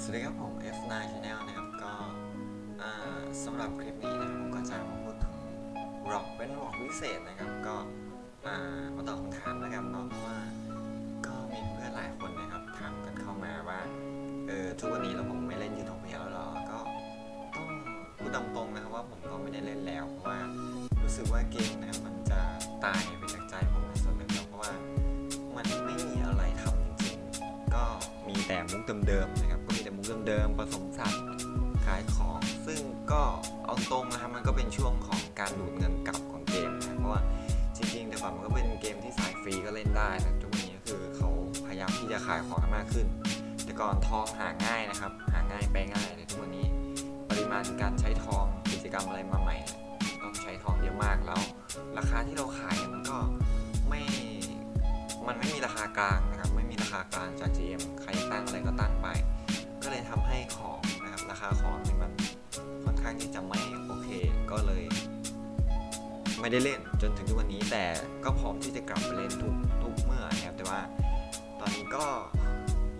สวัสดีครับผม F9 Channel นะครับ ก็สำหรับคลิปนี้นะครับผมก็จะมาพูดถึงร็อกเป็นร็อกพิเศษนะครับ ก็มาตอบคำถามแล้วกันเนาะเพราะว่าก็มีเพื่อนหลายคนนะครับถามกันเข้ามาว่าเออทุกวันนี้เราผมไม่เล่นยูทูบแล้วหรอก็ต้องพูดตรงๆนะครับว่าผมก็ไม่ได้เล่นแล้ว เพราะว่ารู้สึกว่าเกมนะครับมันจะตาย มุกเดิมๆนะครับก็มีแต่มุกเดิมๆผสมสัตว์ขายของ ซึ่งก็เอาตรงนะครับมันก็เป็นช่วงของการดูดเงินกลับของเกมนะเพราะว่าจริงๆแต่ก่อนมันก็เป็นเกมที่สายฟรีก็เล่นได้นะทุกวันนี้ก็คือเขาพยายามที่จะขายของมากขึ้น แต่ก่อนทองหาง่ายนะครับ หาง่ายไปง่ายแต่ทุกวันนี้ปริมาณการใช้ทองกิจกรรมอะไรมาใหม่ต้องใช้ทองเยอะมากแล้ว ราคาที่เราขายมันก็ไม่มันไม่มีราคากลางนะครับไม่มีราคากลางจาก GM ใคร ตั้งอะไรก็ตั้งไป ก็เลยทำให้ของนะครับราคาของเนี่ยมันค่อนข้างที่จะไม่โอเคก็เลย ไม่ได้เล่นจนถึงทุกวันนี้ แต่ก็พร้อมที่จะกลับไปเล่นทุกทุกเมื่อนะครับแต่ว่าตอนนี้ก็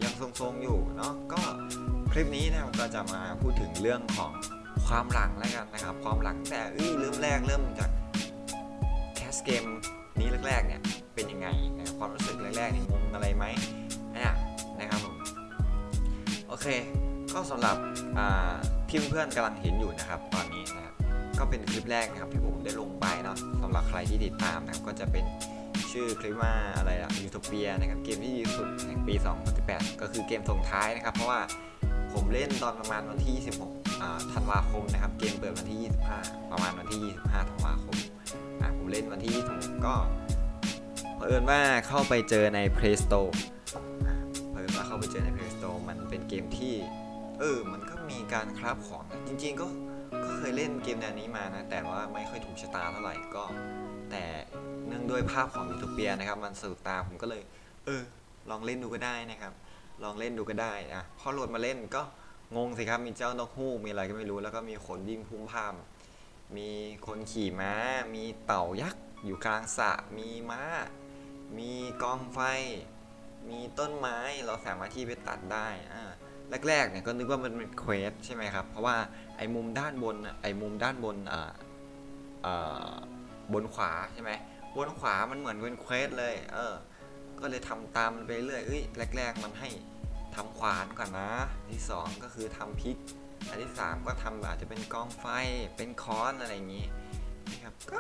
ยังทรงๆอยู่เนาะก็คลิปนี้นะครับก็จะมาพูดถึงเรื่องของความหลังแล้วกันนะครับ ความหลังแต่เอ้ยเริ่มแรกเริ่มจากแคสเกมนี้แรกๆเนี่ยเป็นยังไงนะครับความรู้สึกแรกๆนี่งงอะไรไหม เค ก็สำหรับที่เพื่อนๆกำลังเห็นอยู่นะครับ ตอนนี้นะครับก็เป็นคลิปแรกนะครับที่ผมได้ลงไปเนาะสำหรับใครที่ติดตามนะครับก็จะเป็นชื่อคลิปว่าอะไรอะยูโทเปียนะครับเกมที่ดีสุดแห่งปี 2018 ก็คือเกมส่งท้ายนะครับ เพราะว่าผมเล่นตอนประมาณวันที่ 26ธันวาคมนะครับ เกมเปิดวันที่ 25 ประมาณวันที่ 25ธันวาคมผมเล่นวันที่ 26 ก็เผอิญว่าเข้าไปเจอใน Play Store เผอิญว่าเข้าไปเจอใน Play Store มันเป็นเกมที่ เออ มันก็มีการคราฟของนะจริง ๆ ก็ก็เคยเล่นเกมแนวนี้มานะ แต่ว่าไม่ค่อยถูกชะตาเท่าไหร่ก็ แต่เนื่องด้วยภาพของยูทูเปียนะครับ มันสะดุดตาผมก็เลย เออ ลองเล่นดูก็ได้นะครับ ลองเล่นดูก็ได้อะพอโหลดมาเล่นก็งงสิครับ มีเจ้านกฮูกมีอะไรก็ไม่รู้ แล้วก็มีคนวิ่งพุ่มพามมีคนขี่ม้า มีเต่ายักษ์อยู่กลางสระมีม้า มีกองไฟ มีต้นไม้เราสามารถที่ไปตัดได้อ่าแรกๆเนี่ยก็นึกว่ามันเป็นเควสใช่ไหมครับ เพราะว่าไอ้มุมด้านบนไอ้มุมด้านบนอ่าอ่าบนขวาใช่ไหมบนขวามันเหมือนเป็นเควสเลย เออ ก็เลยทำตามมันไปเรื่อยเอ้ยแรก ๆ มันให้ทำขวานก่อนนะ ที่สองก็คือทำพริก อันที่สามก็ทำอาจจะเป็นกองไฟเป็นค้อนอะไรอย่างนี้นะครับก็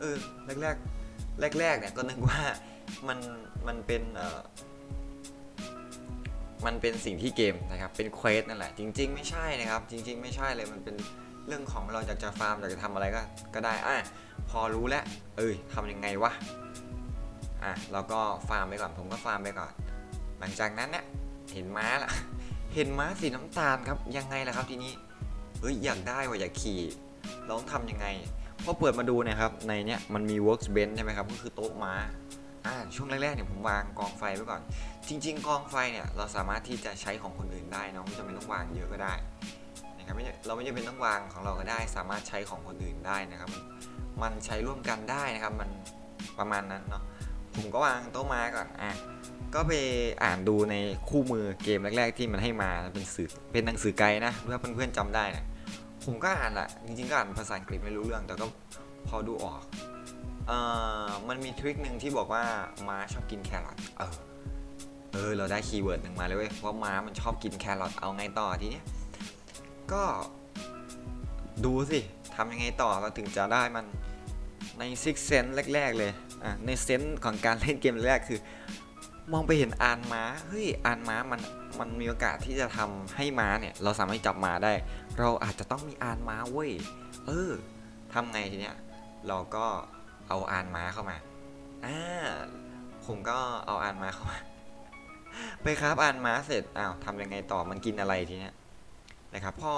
เออแรกๆแรกๆเนี่ยก็นึกว่า มันมันเป็นเอ่อมันเป็นสิ่งที่เกมนะครับ เป็นเควสนั่นแหละ จริง ๆ ไม่ใช่นะครับ จริง ๆ ไม่ใช่เลย มันเป็นเรื่องของเราอยากจะฟาร์มอยากจะทำอะไรก็ก็ได้อะพอรู้แล้ว เอ้ยทำยังไงวะ อะเราก็ฟาร์มไปก่อน ผมก็ฟาร์มไปก่อน หลังจากนั้นเนี่ยเห็นม้าละเห็นม้าสีน้ำตาลครับ ยังไงล่ะครับทีนี้ เฮ้ยอยากได้ว่ะอยากขี่เราต้องทำยังไงพอเปิดมาดูนะครับในเนี้ยมันมี workbench ใช่ไหมครับ ก็คือโต๊ะม้า อ่าช่วงแรกๆเนี่ยผมวางกองไฟไว้ก่อน จริง ๆ กองไฟเนี่ยเราสามารถที่จะใช้ของคนอื่นได้นะไม่จำเป็นต้องวางเยอะก็ได้นะครับไม่เราไม่จำเป็นต้องวางของเราก็ได้ สามารถใช้ของคนอื่นได้นะครับ มันใช้ร่วมกันได้นะครับมันประมาณนั้นเนาะผมก็วางโต๊ะมาก่อนอะก็ไปอ่านดูในคู่มือเกมแรก ๆ ที่มันให้มาเป็นสื่อเป็นหนังสือไกด์นะเพื่อเพื่อนๆจำได้นะผมก็อ่านแหละจริงๆก็อ่านภาษาอังกฤษไม่รู้เรื่องแต่ก็พอดูออก เอ่อมันมีทริคหนึ่งที่บอกว่าม้าชอบกินแครอทเออเออเราได้คีย์เวิร์ดหนึ่งมาเลยเว้ยว่าม้ามันชอบกินแครอทเอาไงต่อทีเนี้ยก็ดูสิทำยังไงต่อเราถึงจะได้มันในซิกเซนแรก ๆ เลยอะในเซนส์ของการเล่นเกมแรกคือ มองไปเห็นอานม้าเฮ้ยอานม้ามันมันมีโอกาสที่จะทำให้ม้าเนี่ย เราสามารถจับม้าได้ เราอาจจะต้องมีอานม้าเว้ยเออทำไงทีเนี้ยเราก็ เอาอานม้าเข้ามาอ่าผมก็เอาอานม้าเข้ามา ไปครับอ่านม้าเสร็จอ้าวทำยังไงต่อมันกินอะไรทีเนี้ยนะครับพอ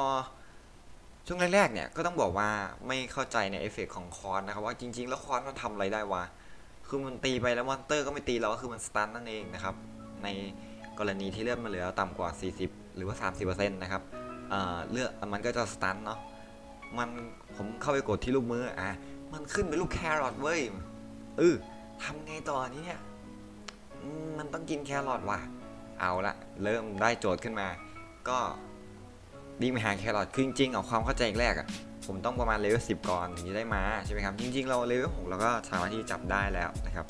ช่วงแรกๆเนี่ยก็ต้องบอกว่าไม่เข้าใจในเอฟเฟกของคอนนะครับว่าจริง ๆ แล้วคอนมันทำอะไรได้วะคือมันตีไปแล้วมอนเตอร์ก็ไม่ตีเราก็คือมันสตันนั่นเองนะครับ ในกรณีที่เลือดมันเหลือต่ำกว่า 40 หรือว่า 30%นะครับเอ่อเลือดมันก็จะสตันเนาะมันผมเข้าไปกดที่ลูกมืออะ มันขึ้นเป็นลูกแครอทเว้ยเออทำไงต่อนี้เนี่ยมันต้องกินแครอทว่ะ เอาละเริ่มได้โจทย์ขึ้นมา ก็วิ่งไปหาแครอทคือจริงๆเอาความเข้าใจแรกอะผมต้องประมาณเลเวลสิบก่อนถึงจะได้มาใช่ไหมครับ จริง ๆ เราเลเวลหกเราก็สามารถที่จับได้แล้วนะครับ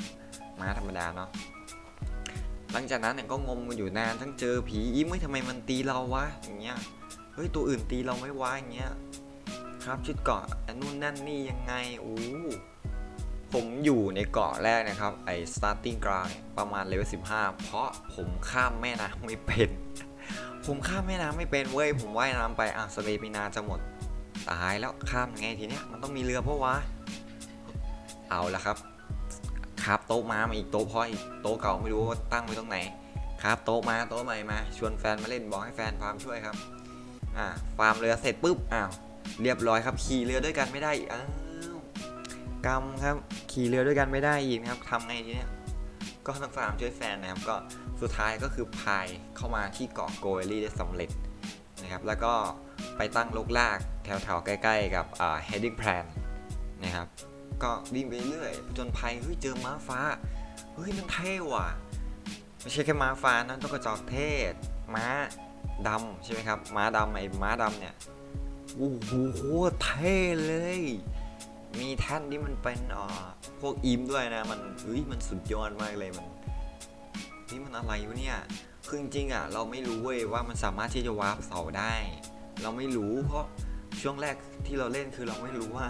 ม้าธรรมดาเนาะหลังจากนั้นเนี่ยก็งมกันอยู่นานทั้งเจอผีอีไม่ทำไมมันตีเราวะอย่างเงี้ยเฮ้ยตัวอื่นตีเราไม่วะอย่างเงี้ย ครับชุดเกาะอันนู่นนั่นนี่ยังไงโอ้ผมอยู่ในเกาะแรกนะครับ ไอ้ starting ground ประมาณเลเวล15 เพราะผมข้ามแม่น้ำไม่เป็น ผมข้ามแม่น้ำไม่เป็นเว้ย ผมว่ายน้ำไปอะสเตมินาจะหมด ตายแล้วข้ามยังไงทีเนี้ย มันต้องมีเรือเพราะวะ เอาละครับครับโต๊ะมามาอีกโต๊ะพราะอีกโต๊ะเก่าไม่รู้ว่าตั้งไว้ตรงไหน ครับโต๊ะมาโต๊ะใหม่มา ชวนแฟนมาเล่นบอกให้แฟนฟาร์มช่วยครับ อ่าฟาร์มเรือเสร็จปุ๊บอ้าว เรียบร้อยครับ ขี่เรือด้วยกันไม่ได้อีกอ้าวกรรมครับ ขี่เรือด้วยกันไม่ได้อีกนะครับทำไงทีเนี้ยก็ต้องฟาร์มช่วยแฟนนะครับ ก็สุดท้ายก็คือพายเข้ามาที่เกาะโกเอลี่ได้สำเร็จนะครับ แล้วก็ไปตั้งลกลากแถวๆใกล้ ๆ กับ heading plan นะครับ ก็วิ่งไปเรื่อยจนภัยเฮ้ยเจอม้าฟ้า เฮ้ยมันเท่ว่ะ ไม่ใช่แค่ม้าฟ้านะต้องกระจอกเทศ ม้าดำใช่ไหมครับ ม้าดำไอ้ม้าดำเนี่ย โอ้โหโคตรเท่เลย มีแท่นที่มันเป็นอ่าพวกอิมด้วยนะ มันเฮ้ยมันสุดยอดมากเลยมันนี่มันอะไรวะเนี่ยคือจริงๆอะ เราไม่รู้เว้ยว่ามันสามารถที่จะวาร์ปเสาได้ เราไม่รู้เพราะช่วงแรกที่เราเล่นคือเราไม่รู้ว่า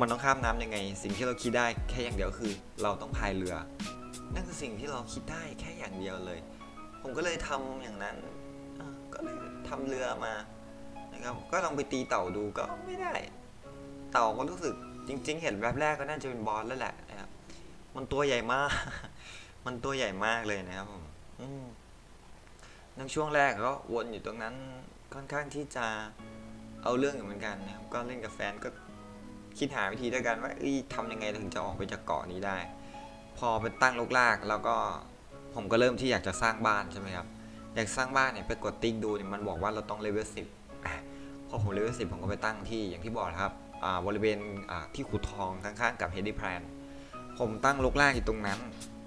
มันต้องข้ามน้ำยังไง สิ่งที่เราคิดได้แค่อย่างเดียวคือ เราต้องพายเรือ นั่นคือสิ่งที่เราคิดได้แค่อย่างเดียวเลย ผมก็เลยทำอย่างนั้นก็เลยทำเรือมา ครับก็ลองไปตีเต่าดูก็ไม่ได้ เต่าก็รู้สึกจริง ๆ เห็นแวบแรกก็น่าจะเป็นบอสแล้วแหละนะครับมันตัวใหญ่มาก มันตัวใหญ่มากเลยนะครับผมอืมในช่วงแรกก็วนอยู่ตรงนั้นค่อนข้างที่จะเอาเรื่องอยู่เหมือนกันนะครับ ก็เล่นกับแฟนก็คิดหาวิธีด้วยกันว่าเอ้ยทำยังไงถึงจะออกไปจากเกาะนี้ได้ พอไปตั้งลกลาก แล้วก็ผมก็เริ่มที่อยากจะสร้างบ้านใช่ไหมครับ อยากสร้างบ้านเนี่ยไปกดติ๊กดูเนี่ยมันบอกว่าเราต้องเลเวลสิบ พอผมเลเวลสิผมก็ไปตั้งที่อย่างที่บอกนะครับอาบริเวณที่ขุดทองข้างๆกับเฮดดี้แพลนผมตั้งลกลากอยู่ตรงนั้น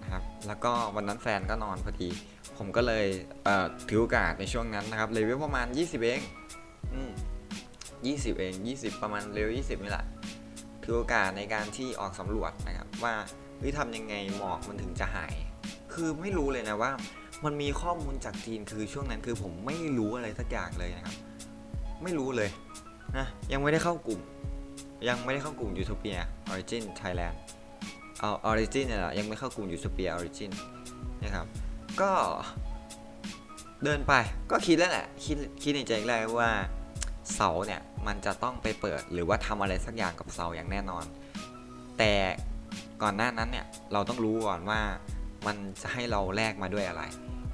นะครับแล้วก็วันนั้นแฟนก็นอนพอดี ผมก็เลยเถือโอกาสในช่วงนั้นนะครับเลเวลประมาณ 20 เองอืม20 เอง 20 ประมาณเลเวล20 นี่แหละถือโอกาสในการที่ออกสำรวจนะครับว่าเฮ้ยทำยังไงหมอกมันถึงจะหาย คือไม่รู้เลยนะว่า มันมีข้อมูลจากจีนคือช่วงนั้นคือผมไม่รู้อะไรสักอย่างเลยนะครับ ไม่รู้เลยนะยังไม่ได้เข้ากลุ่ม ยังไม่ได้เข้ากลุ่ม Utopia Origin Thailand เอา Origin เนี่ยแหละยังไม่เข้ากลุ่ม Utopia Origin นนะครับ ก็เดินไปก็คิดแล้วแหละคิดคิดในใจแรกว่าเสาเนี่ยมันจะต้องไปเปิดหรือว่าทำอะไรสักอย่างกับเสาอย่างแน่นอน แต่ก่อนหน้านั้นเนี่ยเราต้องรู้ก่อนว่ามันจะให้เราแลกมาด้วยอะไร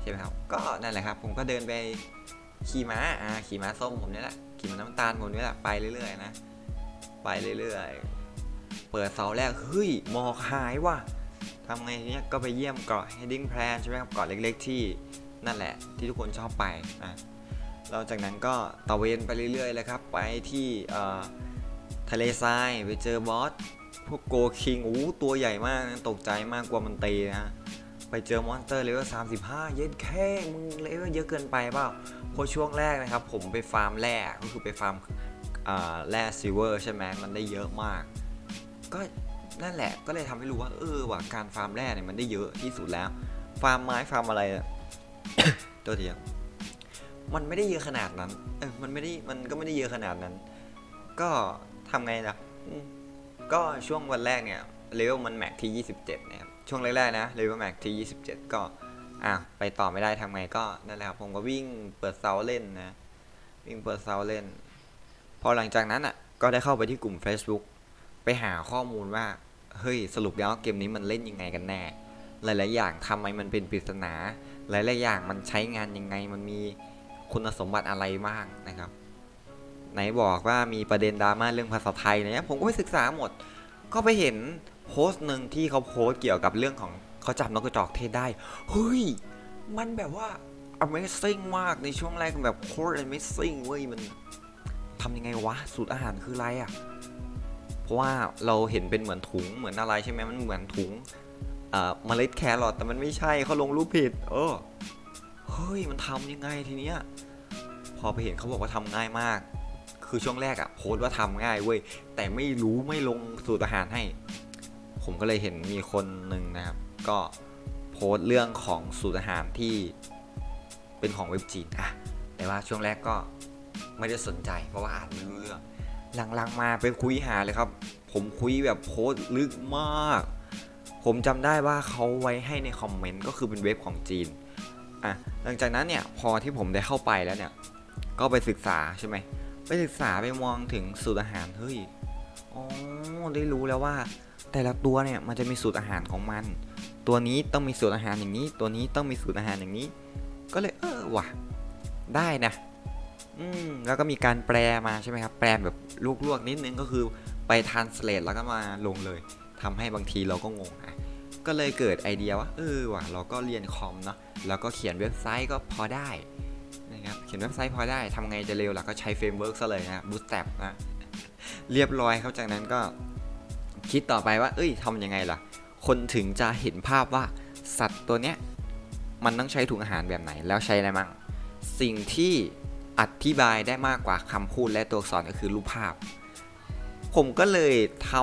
ใช่ไหมครับ ก็นั่นแหละครับ ผมก็เดินไป ขี่ม้าอ่าขี่ม้าส้มผมนี่แหละขี่ม้าน้ำตาลผมนี่แหละไปเรื่อยๆนะไปเรื่อยๆ เปิดเสาแรกเฮ้ยหมอกหายว่ะทำไงทีเนี้ยก็ไปเยี่ยมเกาะ Heading Plan ใช่ไหมครับเกาะเล็กๆที่นั่นแหละที่ทุกคนชอบไปอะเราจากนั้นก็ตะเวนไปเรื่อยๆเลยครับไปที่ทะเลทรายไปเจอบอสพวกโกคิงโอ้ตัวใหญ่มากตกใจมากกว่ามันตีนะฮะ ไปเจอมอนสเตอร์เลเวล35 เย็ดแค่มึงเลเวลเยอะเกินไปเปล่าเพราะช่วงแรกนะครับ ผมไปฟาร์มแร่ก็คือไปฟาร์มแร่ซิเวอร์ใช่ไหมมันได้เยอะมาก ก็นั่นแหละก็เลยทำให้รู้ว่าเออว่าการฟาร์มแร่เนี่ยมันได้เยอะที่สุดแล้ว ฟาร์มไม้ฟาร์มอะไรตัวเดียวมันไม่ได้เยอะขนาดนั้นเออมันไม่ได้มันก็ไม่ได้เยอะขนาดนั้น ก็ทำไงล่ะก็ช่วงวันแรกเนี่ยเลเวลมันแม็กที่ 27นะครับ ช่วงแรกๆนะเลเวลแม็กที่ 27 ก็อะไปต่อไม่ได้ทำไงก็นั่นแหละครับผมก็วิ่งเปิดเซาเล่นนะวิ่งเปิดเซาเล่น พอหลังจากนั้นอะก็ได้เข้าไปที่กลุ่ม Facebook ไปหาข้อมูลว่าเฮ้ยสรุปแล้วเกมนี้มันเล่นยังไงกันแน่ หลายๆ อย่างทำไมมันเป็นปริศนา หลายๆ อย่างมันใช้งานยังไงมันมีคุณสมบัติอะไรบ้างนะครับ ไหนบอกว่ามีประเด็นดราม่าเรื่องภาษาไทยเนี่ยผมก็ไปศึกษาหมด ก็ไปเห็น โพสต์หนึ่งที่เขาโพสต์เกี่ยวกับเรื่องของเขาจับนกกระจอกเทศได้ เฮ้ย มันแบบว่า Amazing มากในช่วงแรกแบบโคตร Amazing เว้ย มันทำยังไงวะ สูตรอาหารคืออะไรอะ่ะ เพราะว่าเราเห็นเป็นเหมือนถุงเหมือนอะไรใช่ไหมมันเหมือนถุงอ่าเมล็ดแครอทแต่มันไม่ใช่เขาลงรูปผิด เออ เฮ้ย มันทำยังไงทีเนี้ย พอไปเห็นเขาบอกว่าทำง่ายมาก คือช่วงแรกอะโพสต์ว่าทำง่ายเว้ย แต่ไม่รู้ไม่ลงสูตรอาหารให้ ผมก็เลยเห็นมีคนหนึ่งนะครับ ก็โพสต์เรื่องของสูตรอาหารที่เป็นของเว็บจีนอะแต่ว่าช่วงแรกก็ไม่ได้สนใจเพราะว่าอ่านไม่รู้เรื่องหลังๆมาไปคุยหาเลยครับ ผมคุยแบบโพสต์ลึกมาก ผมจำได้ว่าเขาไว้ให้ในคอมเมนต์ก็คือเป็นเว็บของจีนอะหลังจากนั้นเนี่ยพอที่ผมได้เข้าไปแล้วเนี่ยก็ไปศึกษาใช่ไหมไปศึกษาไปมองถึงสูตรอาหารเฮ้ยอ๋อได้รู้แล้วว่า แต่ละตัวเนี่ยมันจะมีสูตรอาหารของมัน ตัวนี้ต้องมีสูตรอาหารอย่างนี้ ตัวนี้ต้องมีสูตรอาหารอย่างนี้ ก็เลยเออว่ะได้นะอืมแล้วก็มีการแปลมาใช่ไหมครับ แปลแบบลวกๆนิดนึงก็คือไปทานสเลตแล้วก็มาลงเลยทำให้บางทีเราก็งงอะก็เลยเกิดไอเดียว่าเออว่ะเราก็เรียนคอมเนาะแล้วก็เขียนเว็บไซต์ก็พอได้นะครับเขียนเว็บไซต์พอได้ทำไงจะเร็วล่ะก็ใช้เฟรมเวิร์กซะเลยนะบูสแตปนะเรียบร้อยครับจากนั้นก็ คิดต่อไปว่า เอ้ยทำยังไงล่ะ คนถึงจะเห็นภาพว่าสัตว์ตัวเนี้ยมันต้องใช้ถุงอาหารแบบไหนแล้วใช้อะไรมั่งสิ่งที่อธิบายได้มากกว่าคำพูดและตัวอักษรก็คือรูปภาพ ผมก็เลยท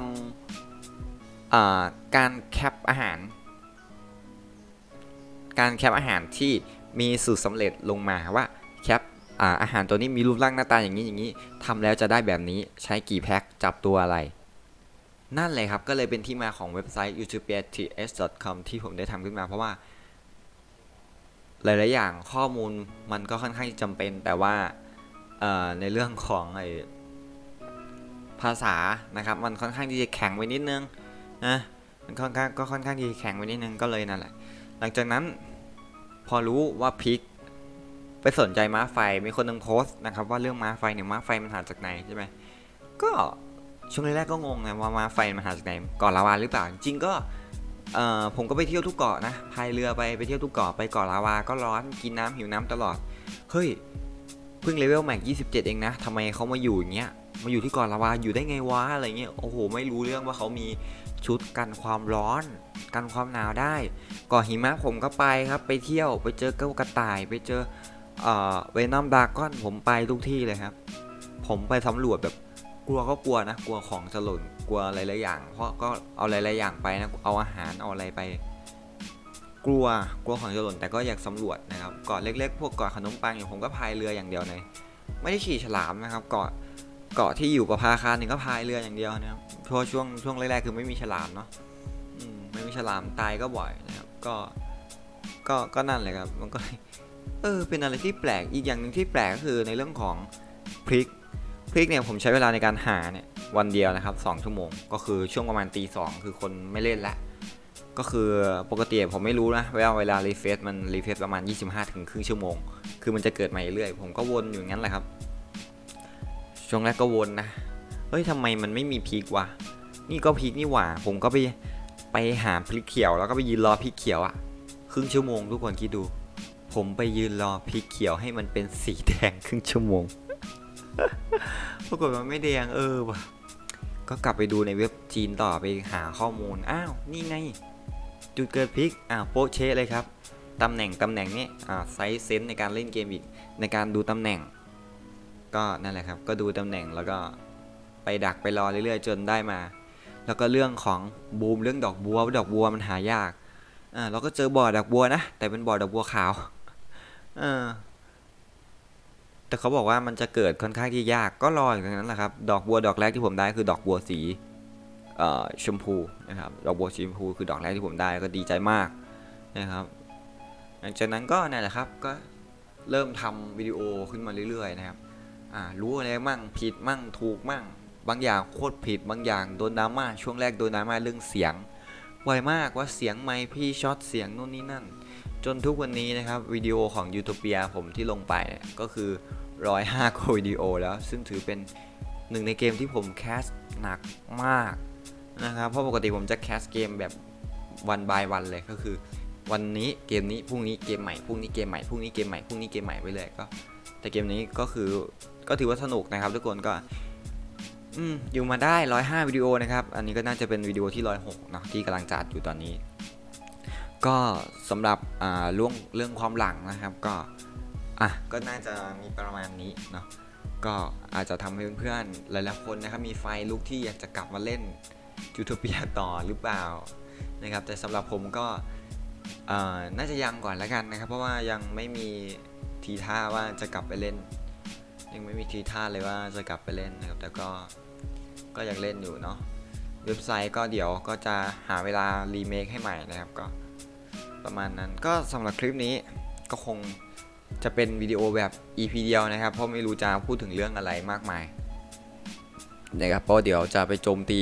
ำการแคปอาหาร การแคปอาหารที่มีสูตรสำเร็จลงมาว่าแคปอาอาหารตัวนี้มีรูปร่างหน้าตาอย่างนี้อย่างนี้ทำแล้วจะได้แบบนี้ใช้กี่แพ็คจับตัวอะไร นั่นเลยครับ ก็เลยเป็นที่มาของเว็บไซต์ youtube.ts.com ที่ผมได้ทำขึ้นมา เพราะว่า หลาย ๆ อย่างข้อมูลมันก็ค่อนข้างจำเป็น แต่ว่าในเรื่องของไอภาษานะครับ มันค่อนข้างที่จะแข็งไว้นิดนึงนะมันค่อนข้างก็ค่อนข้างที่จะแข็งไว้นิดนึงก็เลยนั่นแหละ หลังจากนั้นพอรู้ว่าพิกไปสนใจม้าไฟมีคนนึงโพสต์นะครับ ว่าเรื่องม้าไฟเนี่ยม้าไฟมันหาจากไหนใช่ไหมก็ ช่วงแรกๆก็งงไงว่ามาไฟมันหาจากไหนเกาะลาวาหรือเปล่า จริงก็ผมก็ไปเที่ยวทุกเกาะนะพายเรือไปไปเที่ยวทุกเกาะไปเกาะลาวาก็ร้อนกินน้ำหิวน้ำตลอดเฮ้ยเพิ่งเลเวลแม็ก27 เองนะทำไมเขามาอยู่อย่างเงี้ยมาอยู่ที่เกาะลาวาอยู่ได้ไงวะอะไรเงี้ยโอ้โหไม่รู้เรื่องว่าเขามีชุดกันความร้อนกันความหนาวได้เกาะหิมะผมก็ไปครับ ไปเที่ยวไปเจอเก้ากระต่าย ไปเจอเวนอมดากอนผมไปทุกที่เลยครับ ผมไปสำรวจแบบ กลัวก็กลัวนะกลัวของจะหล่นกลัวหลายๆอย่าง เพราะก็เอาหลายๆอย่างไปนะเอาอาหารเอาอะไรไป กลัวกลัวของจะหล่นแต่ก็อยากสำรวจนะครับเกาะเล็กๆ พวกเกาะขนมปังอย่างผมก็พายเรืออย่างเดียวเลยไม่ได้ขี่ฉลามนะครับ เกาะเกาะที่อยู่กับพาคารหนึ่งก็พายเรืออย่างเดียวนะครับเพราะช่วงช่วงแรกๆคือไม่มีฉลามเนาะไม่มีฉลามตายก็บ่อยนะครับก็ก็ก็นั่นเลยครับมันก็เออเป็นอะไรที่แปลกอีกอย่างหนึ่งที่แปลกก็คือในเรื่องของพริก พริกเนี่ยผมใช้เวลาในการหาเนี่ยวันเดียวนะครับ 2 ชั่วโมง ก็คือช่วงประมาณตีสองคือคนไม่เล่นแล้วก็คือปกติผมไม่รู้นะเวลาเวลารีเฟซมันรีเฟซประมาณ 25ถึงครึ่งชั่วโมง คือมันจะเกิดใหม่เรื่อยผมก็วนอยู่งั้นแหละครับ ช่วงแรกก็วนนะเฮ้ยทำไมมันไม่มีพริกวะนี่ก็พริกนี่หว่า ผมก็ไปไปหาพริกเขียว แล้วก็ไปยืนรอพริกเขียวอะครึ่งชั่วโมงทุกคนคิดดู ผมไปยืนรอพริกเขียวให้มันเป็นสีแดงครึ่งชั่วโมง ปรากฏว่าไม่แดงเออว่ะก็กลับไปดูในเว็บจีนต่อไปหาข้อมูล อ้าว นี่ไง จุดเกิดพริก อ้าว โปเชเลยครับ ตำแหน่ง ตำแหน่งนี้อ่าไซส์เซนในการเล่นเกมอีก ในการดูตำแหน่ง ก็นั่นแหละครับ ก็ดูตำแหน่งแล้วก็ไปดักไปรอเรื่อยๆ จนได้มา แล้วก็เรื่องของบูมเรื่องดอกบัว ดอกบัวมันหายาก อ่า เราก็เจอบ่อดอกบัวนะ แต่เป็นบ่อดอกบัวขาว เออ แต่เขาบอกว่ามันจะเกิดค่อนข้างที่ยากก็รออย่างนั้นแหละครับ ดอกบัวดอกแรกที่ผมได้คือดอกบัวสีชมพูนะครับ ดอกบัวสีชมพูคือดอกแรกที่ผมได้ก็ดีใจมากนะครับ หลังจากนั้นก็นั่นแหละครับก็เริ่มทำวิดีโอขึ้นมาเรื่อยๆนะครับรู้อะไรมั่งผิดมั่งถูกมั่ง บางอย่างโคตรผิดบางอย่างโดนดราม่าช่วงแรกโดนดราม่าเรื่องเสียงไวมากว่าเสียงไมค์พี่ช็อตเสียงนู่นนี่นั่น จนทุกวันนี้นะครับวิดีโอของยูโทเปียผมที่ลงไปเนี่ยก็คือ 105กว่าวิดีโอแล้ว ซึ่งถือเป็นหนึ่งในเกมที่ผมแคสหนักมากนะครับเพราะปกติผมจะแคสเกมแบบวันบายวันเลยก็คือ วันนี้เกมนี้พรุ่งนี้เกมใหม่พรุ่งนี้เกมใหม่พรุ่งนี้เกมใหม่พรุ่งนี้เกมใหม่ไปเลยก็ แต่เกมนี้ก็คือก็ถือว่าสนุกนะครับ ทุกคนก็อือยู่มาได้ 105วิดีโอนะครับ อันนี้ก็น่าจะเป็นวิดีโอที่ 106เนาะที่กำลังจัดอยู่ตอนนี้ ก็สำหรับอ่าเรื่องเรื่องความหลังนะครับก็อะก็น่าจะมีประมาณนี้เนาะก็อาจจะทำให้เพื่อนๆหลายๆคนนะครับมีไฟลุกที่อยากจะกลับมาเล่นจูโทเปียต่อหรือเปล่านะครับ แต่สำหรับผมก็น่าจะยังก่อนแล้วกันนะครับ เพราะว่ายังไม่มีทีท่าว่าจะกลับไปเล่น ยังไม่มีทีท่าเลยว่าจะกลับไปเล่นนะครับ แต่ก็ก็ยังเล่นอยู่เนาะเว็บไซต์ก็เดี๋ยวก็จะหาเวลารีเมคให้ใหม่นะครับก็ ประมาณนั้นก็สำหรับคลิปนี้ก็คงจะเป็นวิดีโอแบบ EP เดียวนะครับ เพราะไม่รู้จะพูดถึงเรื่องอะไรมากมายนะครับเพราะเดี๋ยวจะไปโจมตี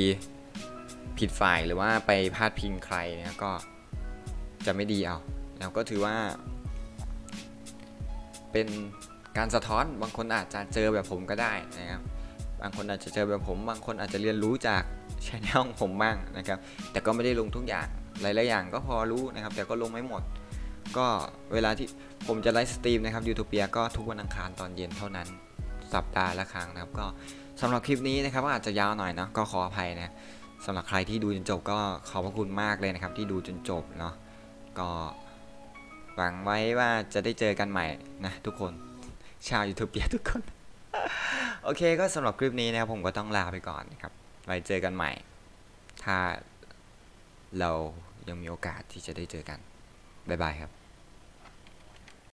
ผิดฝ่ายหรือว่าไปพาดพิงใครนี่ยก็จะไม่ดีเอาแล้วก็ถือว่า เป็นการสะท้อนบางคนอาจจะเจอแบบผมก็ได้นะครับ บางคนอาจจะเจอแบบผม บางคนอาจจะเรียนรู้จากชแนลของผมบ้างนะครับ แต่ก็ไม่ได้ลงทุกอย่าง หลายๆอย่างก็พอรู้นะครับ แต่ก็ลงไม่หมด ก็เวลาที่ผมจะไลฟ์สตรีมนะครับยูทูเปียก็ทุกวันอังคารตอนเย็นเท่านั้นสัปดาห์ละครั้งนะครับ ก็สำหรับคลิปนี้นะครับก็อาจจะยาวหน่อยเนาะก็ขออภัยนะสำหรับใครที่ดูจนจบก็ขอบพระคุณมากเลยนะครับ ที่ดูจนจบเนาะก็หวังไว้ว่าจะได้เจอกันใหม่นะทุกคนชาวยูทูเปียทุกคน โอเคก็สำหรับคลิปนี้นะครับผมก็ต้องลาไปก่อนนะครับไว้เจอกันใหม่ ถ้าเรา ยังมีโอกาสที่จะได้เจอกัน บ๊ายบายครับ